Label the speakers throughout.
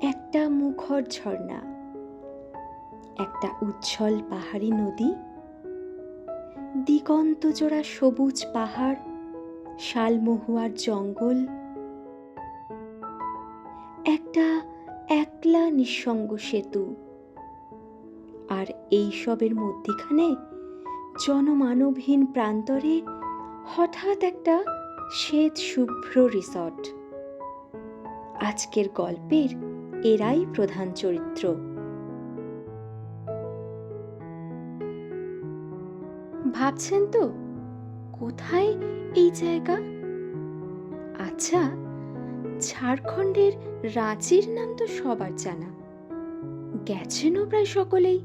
Speaker 1: একটা মুখর ঝর্ণা, একটা উজ্জ্বল পাহাড়ি নদী, দিগন্ত জোড়া সবুজ পাহাড়, শালমহুয়ার জঙ্গল, একটা একলা নিঃসঙ্গ সেতু। আর এই সবের মধ্যিখানে জনমানবহীন প্রান্তরে হঠাৎ একটা শ্বেত শুভ্র রিসর্ট। আজকের গল্পের এরাই প্রধান চরিত্র। ভাবছেন তো, কোথায় এই জায়গা? আচ্ছা ঝাড়খণ্ডের রাঁচির নাম তো সবার জানা। গেছেনও প্রায় সকলেই।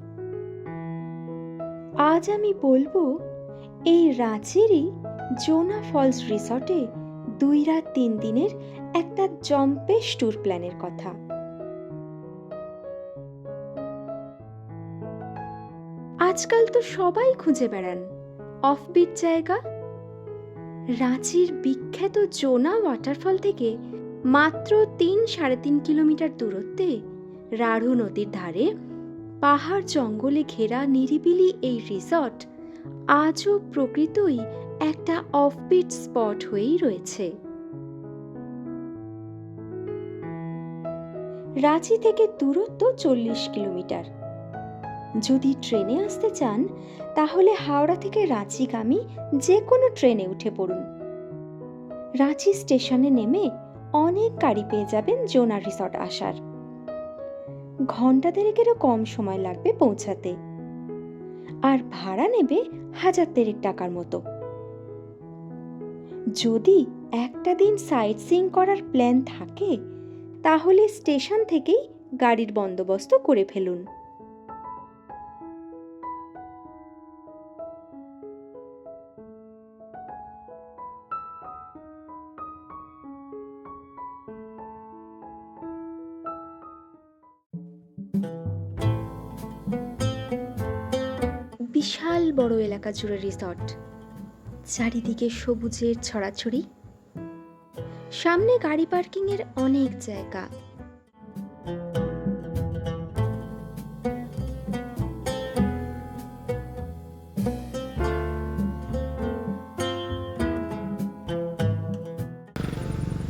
Speaker 1: আজ আমি বলব, এই রাঁচিরই জোনা ফলস রিসর্টে দুই রাত তিন দিনের একটা জম্পেশ ট্যুর প্ল্যানের কথা। আজকাল তো সবাই খুঁজে বেড়ান। অফবিট জায়গা। রাঁচির বিখ্যাত জোনা ওয়াটারফল থেকে মাত্র তিন সাড়ে তিন কিলোমিটার দূরত্বে রাঢ়ু নদীর ধারে পাহাড় জঙ্গলে ঘেরা নিরিবিলি এই রিসর্ট আজও প্রকৃতই একটা অফবিট স্পট হয়েই রয়েছে। রাঁচি থেকে দূরত্ব চল্লিশ কিলোমিটার। যদি ট্রেনে আসতে চান, তাহলে হাওড়া থেকে রাঁচিগামী যে কোনো ট্রেনে উঠে পড়ুন। রাঁচি স্টেশনে নেমে অনেক গাড়ি পেয়ে যাবেন জোনা রিসর্ট আসার। ঘণ্টা দেড়েকেরও কম সময় লাগবে পৌঁছাতে। আর ভাড়া নেবে হাজার দেড়েক টাকার মতো। যদি একটা দিন সাইট সিইং করার প্ল্যান থাকে, তাহলে স্টেশন থেকেই গাড়ির বন্দোবস্ত করে ফেলুন। বড় এলাকা জুড়ে রিসর্ট চারিদিকে সবুজের ছড়াছড়ি। সামনে গাড়ি পার্কিং এর অনেক জায়গা।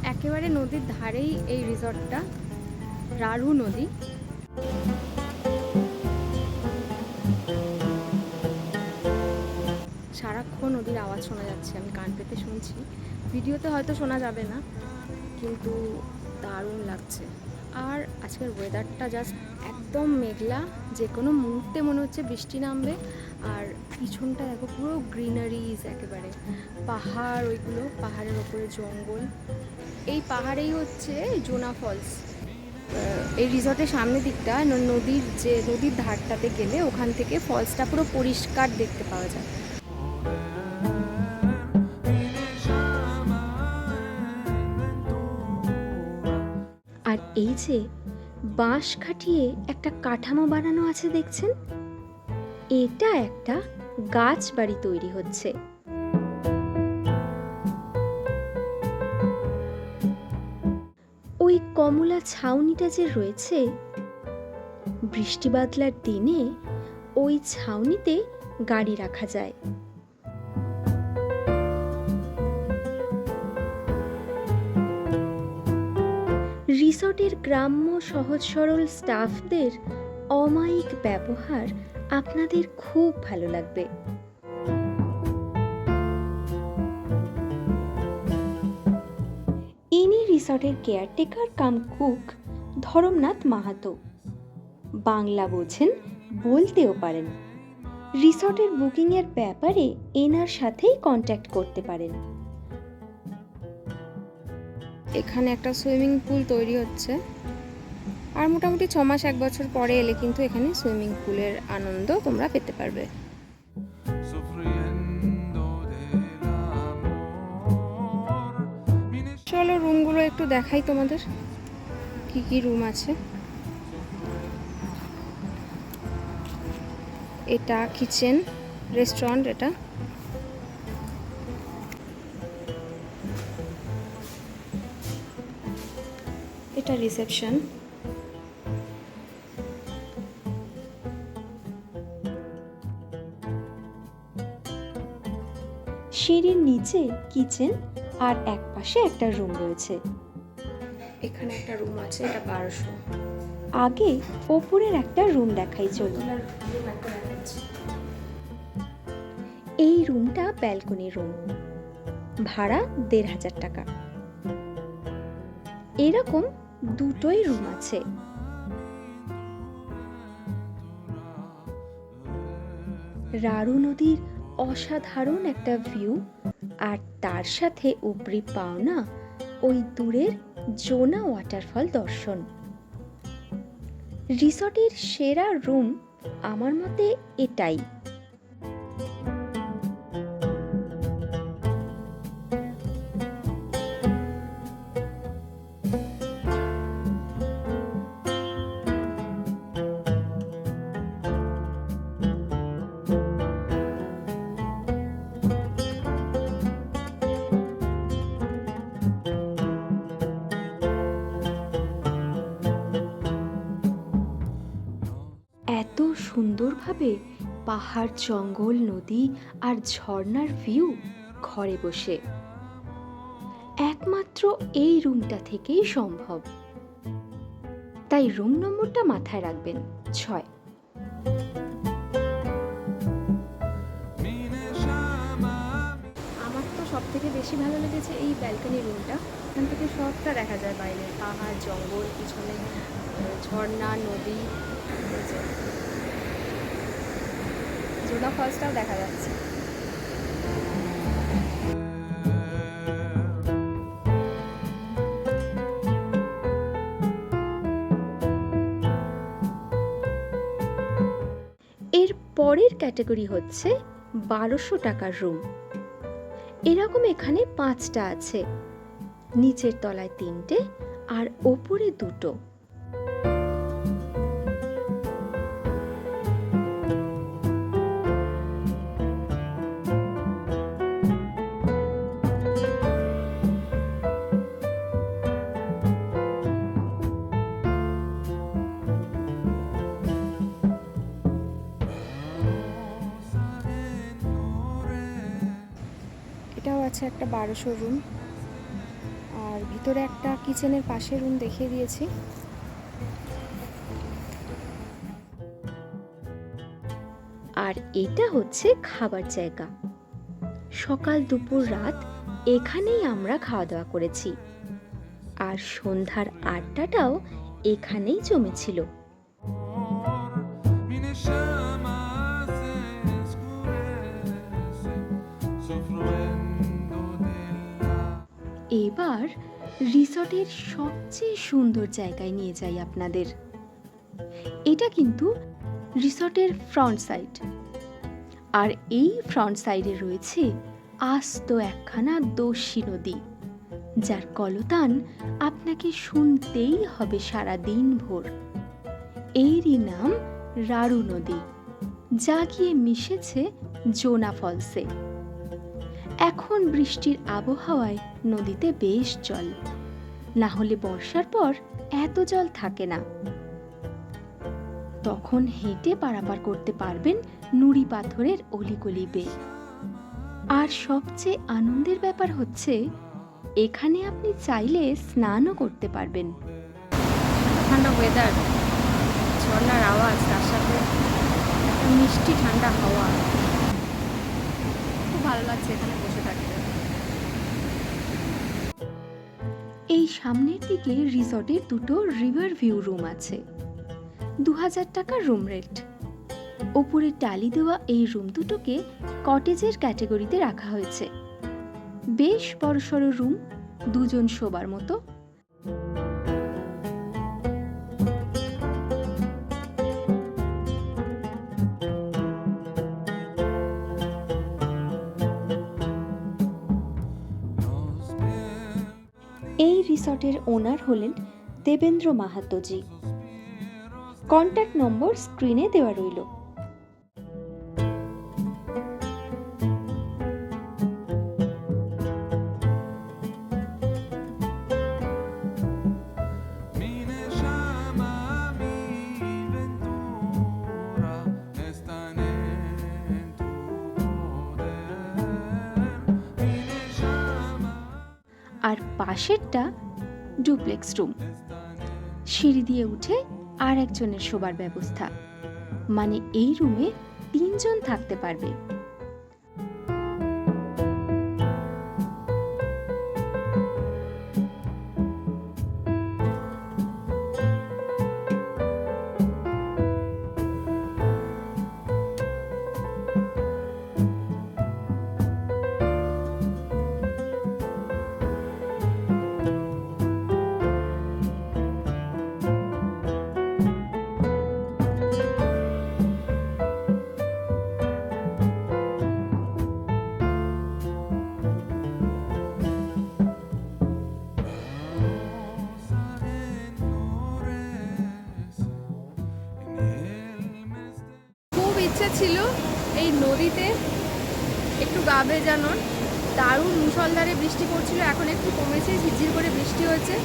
Speaker 2: একেবারে নদীর ধারেই এই রিসর্টটা রারু নদী। সারাক্ষণ নদীর আওয়াজ শোনা যাচ্ছে, আমি কান পেতে শুনছি। ভিডিওতে হয়তো শোনা যাবে না, কিন্তু দারুণ লাগছে। আর আজকের ওয়েদারটা জাস্ট একদম মেঘলা যে কোনো মুহূর্তে মনে হচ্ছে বৃষ্টি নামবে, আর পিছনটা দেখো পুরো গ্রিনারিজ একেবারে। পাহাড় ওইগুলো, পাহাড়ের ওপরে জঙ্গল। এই পাহাড়েই হচ্ছে জোনা ফলস। এই রিসর্টের সামনের দিকটা নদীর যে, নদীর ধারটাতে গেলে ওখান থেকে ফলসটা পুরো পরিষ্কার দেখতে পাওয়া যায়।
Speaker 1: এই যে, বাঁশ খাটিয়ে একটা কাঠামো বানানো আছে দেখছেন? এটা একটা গাছ বাড়ি তৈরি হচ্ছে। ওই কমলা ছাউনিটা যে রয়েছে, বৃষ্টি বাদলার দিনে ওই ছাউনিতে গাড়ি রাখা যায়। রিসর্টের গ্রাম্য সহজ সরল স্টাফদের অমায়িক ব্যবহার আপনাদের খুব ভালো লাগবে। ইনি রিসর্টের caretaker, cum cook Dharamnath Mahato. Bangla বোঝেন, বলতেও পারেন। রিসর্টের বুকিংয়ের ব্যাপারে এনার সাথেই কন্ট্যাক্ট করতে পারেন।
Speaker 2: এখানে একটা সুইমিং পুল তৈরি হচ্ছে। আর মোটামুটি ছ মাস, এক বছর পরে এলে কিন্তু এখানে সুইমিং পুলের আনন্দ তোমরা পেতে পারবে। চলো রুমগুলো একটু দেখাই তোমাদের। কি কি রুম আছে? এটা কিচেন, রেস্টুরেন্ট এটা। একটা রিসেপশন।
Speaker 1: সিঁড়ির নিচে কিচেন আর এক পাশে একটা রুম রয়েছে।
Speaker 2: এখানে একটা রুম আছে এটা বারোশো।
Speaker 1: আগে ওপরের একটা রুম দেখাই
Speaker 2: চলো
Speaker 1: এই রুমটা ব্যালকনি রুম। ভাড়া দেড় হাজার টাকা। এরকম দুটোই রুম আছে। রারু নদীর অসাধারণ একটা ভিউ আর তার সাথে উপরি পাওনা ওই দূরের জোনা ওয়াটারফল দর্শন। রিসর্টের সেরা রুম আমার মতে এটাই। সুন্দরভাবে পাহাড়, জঙ্গল, নদী আর ঝর্ণার ভিউ ঘরে বসে। একমাত্র এই রুমটা থেকেই সম্ভব। তাই রুম নম্বরটা মাথায় রাখবেন, ছয়।
Speaker 2: আমার তো সব থেকে বেশি ভালো লেগেছে এই ব্যালকনি রুমটা এখান থেকে সবটা দেখা যায় বাইরে। পাহাড়, জঙ্গল, পিছনে ঝর্ণা, নদী। জোনা ফলসটাও দেখা যাচ্ছে।
Speaker 1: এর পরের ক্যাটাগরি হচ্ছে বারোশো টাকার রুম। এরকম এখানে পাঁচটা আছে। নিচের তলায় তিনটে আর ওপরে দুটো।
Speaker 2: আছে একটা বারোশো রুম। আর ভিতরে একটা কিচেনের পাশে রুম দেখিয়ে দিয়েছি।
Speaker 1: আর এটা হচ্ছে খাবার জায়গা। সকাল দুপুর রাত এখানেই আমরা খাওয়া দাওয়া করেছি। আর সন্ধ্যার আড্ডাটাও এখানেই জমেছিল। এবার রিসর্টের সবচেয়ে সুন্দর জায়গায় নিয়ে যাই আপনাদের। এটা কিন্তু রিসর্টের ফ্রন্ট সাইড। আর এই ফ্রন্ট সাইডে রয়েছে আস্ত একখানা দস্যি নদী, যার কলতান আপনাকে শুনতেই হবে সারা দিন ভোর। এরই নাম রারু নদী, যা গিয়ে মিশেছে জোনা ফলসে। এখন বৃষ্টির আবহাওয়ায় নদীতে বেশ জল। না হলে বর্ষার পর এত জল থাকে না। তখন হেঁটে পারাপার করতে পারবেন নুড়ি পাথরের অলিগলি বেয়ে আর সবচেয়ে আনন্দের ব্যাপার হচ্ছে, এখানে আপনি চাইলে স্নানও করতে পারবেন।
Speaker 2: ঠান্ডা ওয়েদার ঝর্ণার আওয়াজ, তার সাথে মিষ্টি ঠান্ডা হাওয়া। খুব ভালো লাগছে এখানে
Speaker 1: এই সামনের দিকে রিসর্টের দুটো রিভার ভিউ রুম আছে। দু হাজার টাকা রুম রেট ওপরে টালি দেওয়া এই রুম দুটোকে কটেজের ক্যাটাগরিতে রাখা হয়েছে। বেশ বড়সড় রুম, দুজন শোবার মতো। রিসর্টের ওনার হলেন দেবেন্দ্র মাহাতোজি। কন্ট্যাক্ট নম্বর স্ক্রিনে দেওয়া রইল।
Speaker 3: poder
Speaker 1: পাশেরটা ডুপ্লেক্স রুম। সিঁড়ি দিয়ে উঠে আর একজনের শোবার ব্যবস্থা। মানে এই রুমে তিনজন থাকতে পারবে।
Speaker 2: ছিল এই নদীতে। একটু গা ভেজানোর। দারুণ মুসলধারে বৃষ্টি পড়ছিল, এখন একটু কমেছে, ঝিরঝির করে বৃষ্টি হয়েছে।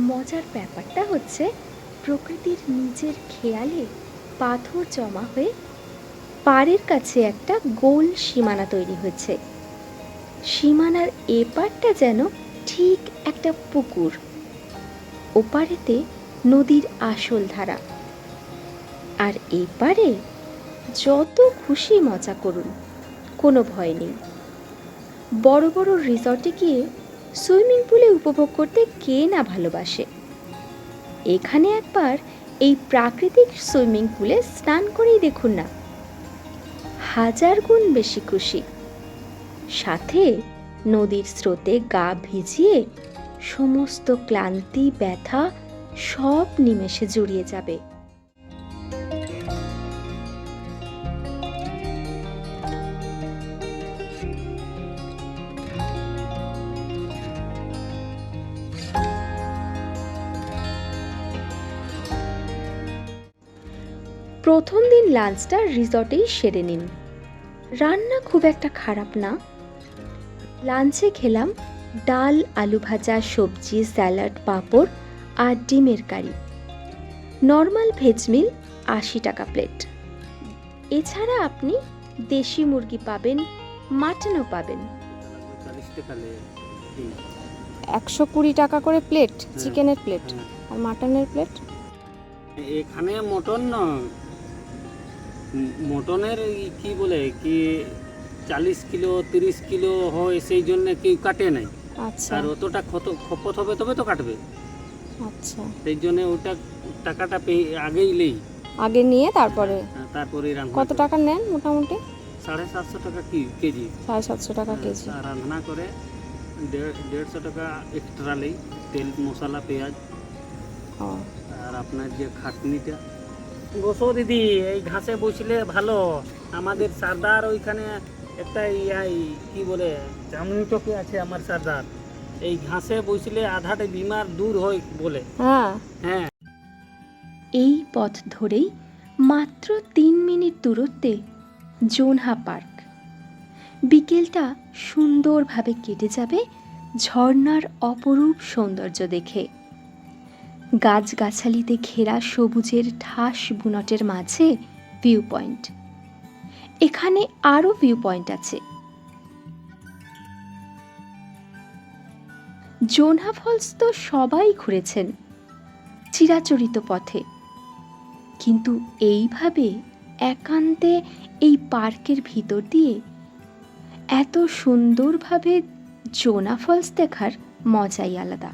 Speaker 1: মজার ব্যাপারটা হচ্ছে, প্রকৃতির নিজের খেয়ালে পাথর জমা হয়ে পাড়ের কাছে একটা গোল সীমানা তৈরি হয়েছে। সীমানার এপারটা যেন ঠিক একটা পুকুর। ওপারেতে নদীর আসল ধারা। আর এপারে যত খুশি মজা করুন, কোনো ভয় নেই। বড় বড় রিসর্টে গিয়ে সুইমিং পুলে উপভোগ করতে কে না ভালোবাসে। এখানে একবার এই প্রাকৃতিক সুইমিং পুলে স্নান করেই দেখুন না। হাজার গুণ বেশি খুশি। সাথে নদীর স্রোতে গা ভিজিয়ে সমস্ত ক্লান্তি, ব্যথা সব নিমেষে জুড়িয়ে যাবে। প্রথম দিন লাঞ্চটা রিসর্টেই সেরে নিন। রান্না খুব একটা খারাপ না লাঞ্চে খেলাম ডাল আলু ভাজা সবজি স্যালাড পাঁপড় আর ডিমের কারি। নর্মাল ভেজ মিল আশি টাকা প্লেট। এছাড়া আপনি দেশি মুরগি পাবেন মাটনও পাবেন।
Speaker 2: একশো কুড়ি টাকা করে প্লেট হ্যাঁ। চিকেনের প্লেট
Speaker 4: হ্যাঁ।
Speaker 2: আর মাটনের প্লেট?
Speaker 4: এখানে মটন মটনের কি বলে কি চালিশ কিলো তিরিশ কিলো হয় সেই জন্য কেউ কাটে নাই।
Speaker 2: আচ্ছা।
Speaker 4: আর অতটা ক্ষত খপত হবে তবে তো কাটবে।
Speaker 2: আচ্ছা।
Speaker 4: সেই জন্য ওটা টাকাটা পেয়ে আগেই নেই।
Speaker 2: আগে নিয়ে তারপরে?
Speaker 4: তারপরে রান্না
Speaker 2: কত টাকা নেন মোটামুটি?
Speaker 4: সাড়ে সাতশো টাকা কি কেজি?
Speaker 2: সাড়ে সাতশো টাকা কেজি।
Speaker 4: রান্না করে দেড় দেড়শো টাকা এক্সট্রা নেই তেল মশলা পেঁয়াজ। আর আপনার যে খাটনিটা। বসো দিদি এই ঘাসে বসলে ভালো। আমাদের সারদার ওইখানে একটা ইয়াই কি বলে জামনি চকে আছে আমার সারদার। এই ঘাসে বসলে আধাটে বিমার দূর হয় বলে।
Speaker 2: হ্যাঁ।
Speaker 4: হ্যাঁ।
Speaker 1: এই পথ ধরেই মাত্র তিন মিনিট দূরত্বে জোনহা পার্ক। বিকেলটা সুন্দরভাবে কেটে যাবে ঝর্ণার অপরূপ সৌন্দর্য দেখে। গাছগাছালিতে ঘেরা সবুজের ঠাস বুনটের মাঝে ভিউ পয়েন্ট এখানে আরও ভিউ পয়েন্ট আছে। জোনহা ফলস তো সবাই ঘুরেছেন, চিরাচরিত পথে। কিন্তু এইভাবে একান্তে এই পার্কের ভিতর দিয়ে এত সুন্দরভাবে জোনা ফলস দেখার মজাই আলাদা।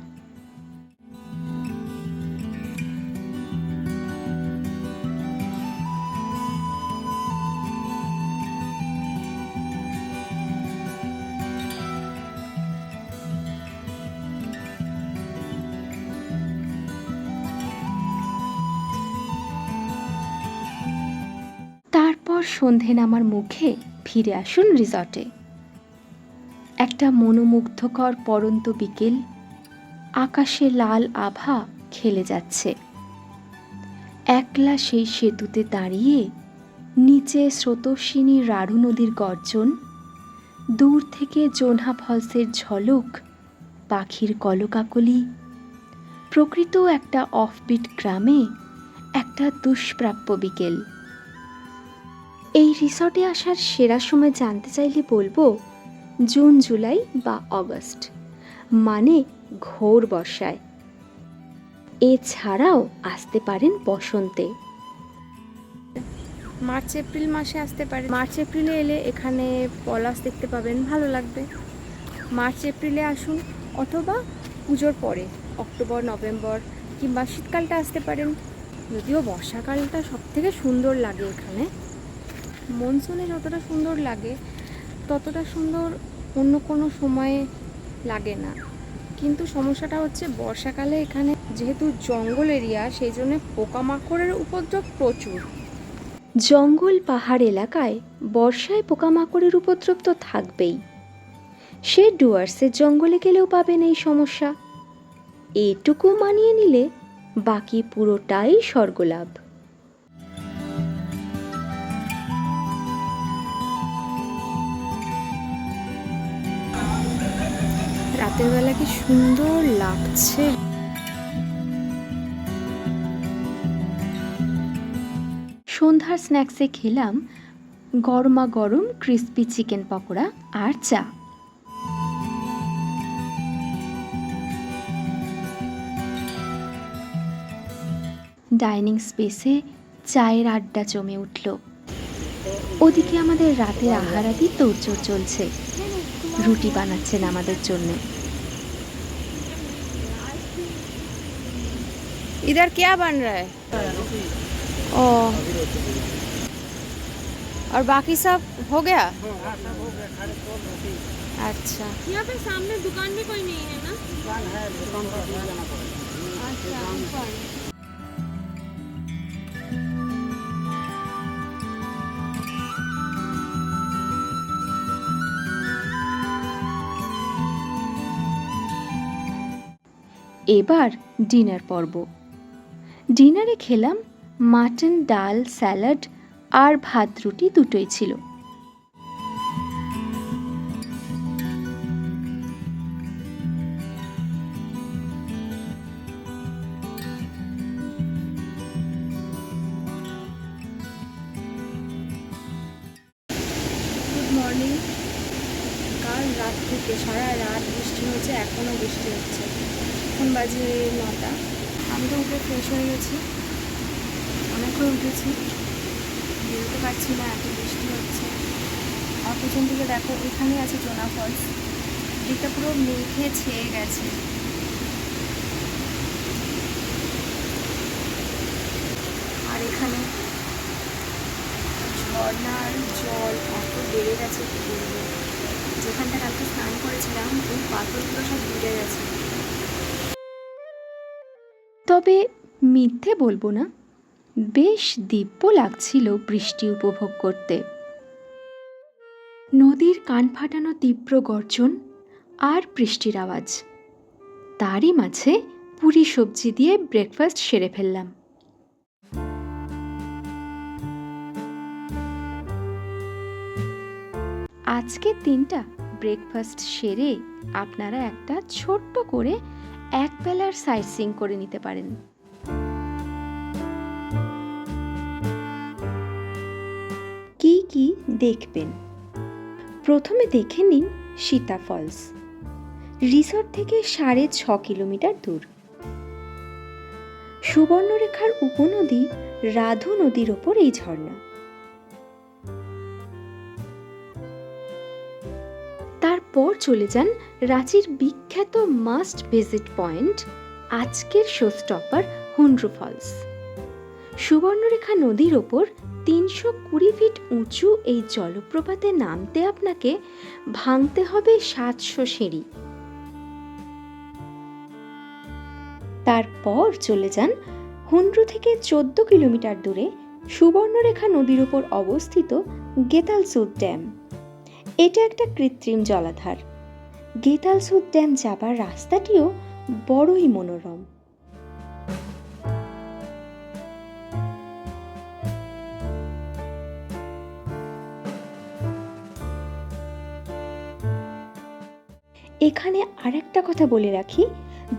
Speaker 1: সন্ধে নামার মুখে ফিরে আসুন রিসর্টে। একটা মনোমুগ্ধকর পরন্ত বিকেল আকাশে লাল আভা খেলে যাচ্ছে। একলা সেই সেতুতে দাঁড়িয়ে নিচে স্রোতস্বিনী রাঢ় নদীর গর্জন, দূর থেকে জোনহা ফলসের ঝলক, পাখির কলকাকলি, প্রকৃত একটা অফবিট গ্রামে একটা দুষ্প্রাপ্য বিকেল। এই রিসর্টে আসার সেরা সময় জানতে চাইলে বলব জুন, জুলাই বা অগস্ট। মানে ঘোর বর্ষায়। এছাড়াও আসতে পারেন বসন্তে।
Speaker 2: মার্চ, এপ্রিল মাসে আসতে পারে মার্চ, এপ্রিলে এলে এখানে পলাশ দেখতে পাবেন, ভালো লাগবে। মার্চ, এপ্রিলে আসুন অথবা পুজোর পরে, অক্টোবর, নভেম্বর কিংবা শীতকালটা আসতে পারেন। যদিও বর্ষাকালটা সব থেকে সুন্দর লাগে এখানে। মনসুনে যতটা সুন্দর লাগে, ততটা সুন্দর অন্য কোনো সময়ে লাগে না। কিন্তু সমস্যাটা হচ্ছে বর্ষাকালে এখানে যেহেতু জঙ্গল এরিয়া, সেই জন্য পোকামাকড়ের উপদ্রব প্রচুর।
Speaker 1: জঙ্গল পাহাড় এলাকায় বর্ষায় পোকামাকড়ের উপদ্রব তো থাকবেই। সে ডুয়ার্সের জঙ্গলে গেলেও পাবেন এই সমস্যা। এটুকু মানিয়ে নিলে বাকি পুরোটাই স্বর্গলাভ।
Speaker 2: রাতের বেলা কি সুন্দর লাগছে।
Speaker 1: সন্ধ্যার স্ন্যাক্সে খেলাম গরমা গরম ক্রিস্পি চিকেন পকোড়া আর চা। ডাইনিং স্পেসে চায়ের আড্ডা জমে উঠল। ওদিকে আমাদের রাতের আহারাদি তোড়জোড় চলছে। রুটি বানাচ্ছেন আমাদের জন্য।
Speaker 2: इधर क्या बन रहा है ओ और बाकी सब हो गया अच्छा यहाँ पे सामने दुकान भी कोई नहीं है ना अच्छा
Speaker 1: এবার ডিনার পর্ব ডিনারে খেলাম মাটন, ডাল, স্যালাড আর ভাত রুটি দুটোই ছিল।
Speaker 2: মর্নিং কাল রাত থেকে সারা রাত বৃষ্টি হচ্ছে এখনও বৃষ্টি হচ্ছে। এখন বাজে নটা। আমি তো উঠে ফ্রেশ হয়ে গেছি। অনেকক্ষণ উঠেছি। বেরোতে পারছি না, এত বৃষ্টি হচ্ছে। আর পেছন দিকে দেখো এখানে আছে জোনা ফলস। দিকটা পুরো মেঘে ছেয়ে গেছে। আর এখানে ঝর্ণার জল এত বেড়ে গেছে যেখানটা কালকে স্নান করেছিলাম, ওই পাথরগুলো সব ডুবে গেছে।
Speaker 1: তবে মিথ্যে বলব না। বেশ দিব্য লাগছিল বৃষ্টি উপভোগ করতে। নদীর কান ফাটানো তীব্র গর্জন আর বৃষ্টির আওয়াজ। তারই মাঝে পুরি সবজি দিয়ে ব্রেকফাস্ট সেরে ফেললাম। আজকের দিনটা ব্রেকফাস্ট সেরে আপনারা একটা ছোট্ট করে এক বেলার সাইট সিং করে নিতে পারেন। কি কি দেখবেন? প্রথমে দেখে নিন সীতা ফলস। রিসর্ট থেকে সাড়ে ছ কিলোমিটার দূর। সুবর্ণরেখার উপনদী রাধু নদীর ওপর এই ঝর্ণা। তারপর চলে যান রাঁচির বিখ্যাত মাস্ট ভিজিট পয়েন্ট আজকের show stopper Hundru falls. Subarnarekha নদীর ওপর তিনশো কুড়ি ফিট উঁচু এই জলপ্রপাতে নামতে আপনাকে ভাঙতে হবে সাতশো সিঁড়ি। তারপর চলে যান হুন্ড্রু থেকে চোদ্দ কিলোমিটার দূরে সুবর্ণরেখা নদীর ওপর অবস্থিত গেতালসুদ ড্যাম। এটা একটা কৃত্রিম জলাধার। গেতালসুদ ড্যাম যাবার রাস্তাটিও বড়ই মনোরম। এখানে আরেকটা কথা বলে রাখি,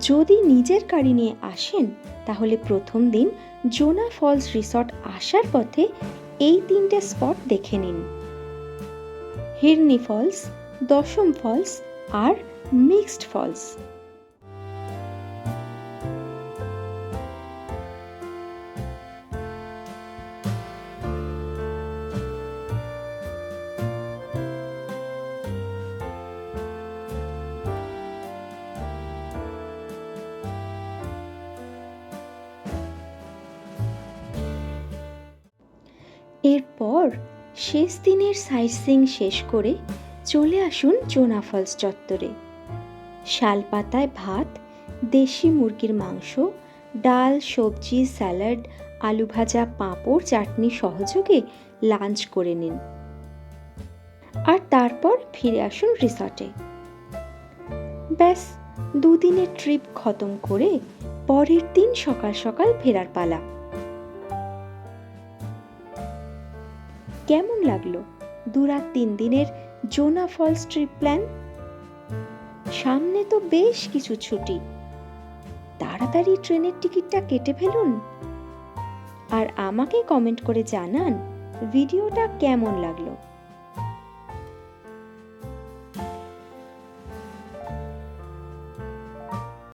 Speaker 1: যদি নিজের গাড়ি নিয়ে আসেন, তাহলে প্রথম দিন জোনা ফলস রিসর্ট আসার পথে এই তিনটে স্পট দেখে নিন। হিরনি ফলস, দশম ফলস আর মিক্সড ফলস। এরপর শেষ দিনের সাইটসিং শেষ করে চলে আসুন জোনা ফলস চত্বরে। শালপাতায় ভাত, দেশি মুরগির মাংস, ডাল, সবজি, স্যালাড আলু ভাজা পাঁপড়, চাটনি সহযোগে লাঞ্চ করে নিন। আর তারপর ফিরে আসুন রিসর্টে। ব্যাস, দুদিনের ট্রিপ খতম করে পরের দিন সকাল সকাল ফেরার পালা। কেমন লাগল? দু রাত তিন দিনের জোনা ফলস ট্রিপ প্ল্যান। সামনে তো বেশ কিছু ছুটি। তাড়াতাড়ি ট্রেনের টিকিটটা কেটে ফেলুন। আর আমাকে কমেন্ট করে জানান, ভিডিওটা কেমন লাগল।